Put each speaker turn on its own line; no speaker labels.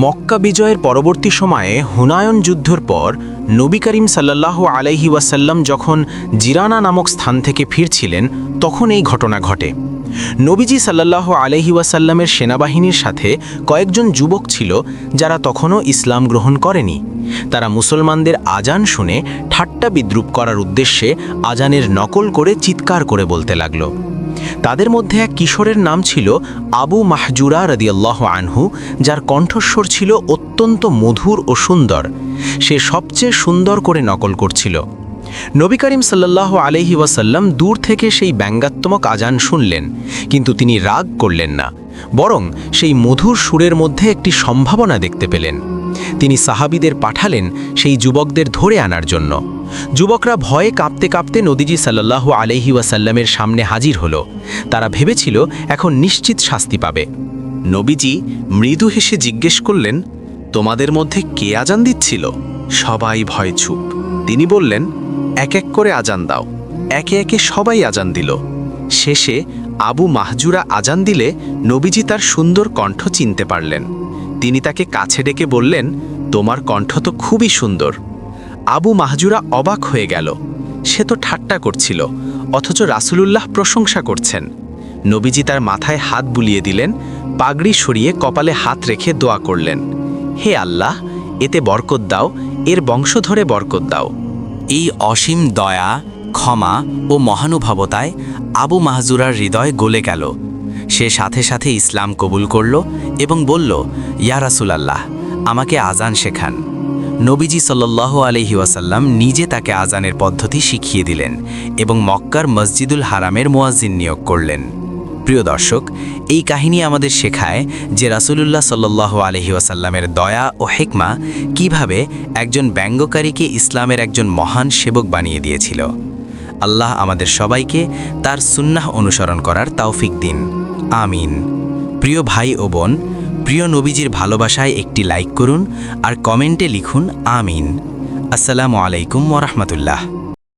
মক্কা বিজয়ের পরবর্তী সময়ে হুনায়ন যুদ্ধর পর নবী করিম সাল্লাহ আলাইহি ওয়াসাল্লাম যখন জিরানা নামক স্থান থেকে ফিরছিলেন, তখন এই ঘটনা ঘটে। নবীজি সাল্লাহ আলাইহি ওয়াসাল্লামের সেনাবাহিনীর সাথে কয়েকজন যুবক ছিল যারা তখনও ইসলাম গ্রহণ করেনি। তারা মুসলমানদের আজান শুনে ঠাট্টা বিদ্রুপ করার উদ্দেশ্যে আজানের নকল করে চিৎকার করে বলতে লাগল। তাদের মধ্যে এক কিশোরের নাম ছিল আবু মাহজুরা রদিয়াল্লাহ আনহু, যার কণ্ঠস্বর ছিল অত্যন্ত মধুর ও সুন্দর। সে সবচেয়ে সুন্দর করে নকল করছিল। নবী করিম সাল্লাহ আলহি ওয়াসাল্লাম দূর থেকে সেই ব্যঙ্গাত্মক আজান শুনলেন, কিন্তু তিনি রাগ করলেন না, বরং সেই মধুর সুরের মধ্যে একটি সম্ভাবনা দেখতে পেলেন। তিনি সাহাবিদের পাঠালেন সেই যুবকদের ধরে আনার জন্য। যুবকরা ভয়ে কাঁপতে কাঁপতে নদীজি সাল্লাল্লাহু আলহি ওয়াসাল্লামের সামনে হাজির হলো। তারা ভেবেছিল, এখন নিশ্চিত শাস্তি পাবে।
নবীজি মৃদু হেসে জিজ্ঞেস করলেন, তোমাদের মধ্যে কে আজান দিচ্ছিল? সবাই ভয় চুপ। তিনি বললেন, এক এক করে আজান দাও। একে একে সবাই আজান দিল। শেষে আবু মাহজুরা আজান দিলে নবীজি তার সুন্দর কণ্ঠ চিনতে পারলেন। তিনি তাকে কাছে ডেকে বললেন, তোমার কণ্ঠ তো খুবই সুন্দর। আবু মাহজুরা অবাক হয়ে গেল। সে তো ঠাট্টা করছিল, অথচ রাসুলুল্লাহ প্রশংসা করছেন। নবীজি তার মাথায় হাত বুলিয়ে দিলেন, পাগড়ি সরিয়ে কপালে হাত রেখে দোয়া করলেন। হে আল্লাহ, এতে বরকত দাও, এর বংশ ধরে বরকত দাও।
এই অসীম দয়া, ক্ষমা ও মহানুভবতায় আবু মাহজুরার হৃদয় গলে গেল। সে সাথে সাথে ইসলাম কবুল করল এবং বলল, ইয়া রাসুলাল্লাহ, আমাকে আজান শেখান। নবীজি সাল্লাহ আলহি ওয়াসাল্লাম নিজে তাকে আজানের পদ্ধতি শিখিয়ে দিলেন এবং মক্কার মসজিদুল হারামের মোয়াজিন নিয়োগ করলেন। প্রিয় দর্শক, এই কাহিনী আমাদের শেখায় যে রাসূলুল্লাহ সাল্লাহ আলহি ওয়াসাল্লামের দয়া ও হেকমা কীভাবে একজন ব্যঙ্গকারীকে ইসলামের একজন মহান সেবক বানিয়ে দিয়েছিল। আল্লাহ আমাদের সবাইকে তার সুন্নাহ অনুসরণ করার তাওফিক দিন। আমিন। প্রিয় ভাই ও বোন প্রিয় নবীজির ভালোবাসায় একটি লাইক করুন আর কমেন্টে লিখুন আমিন। আসসালামু আলাইকুম ওরহমতুল্লাহ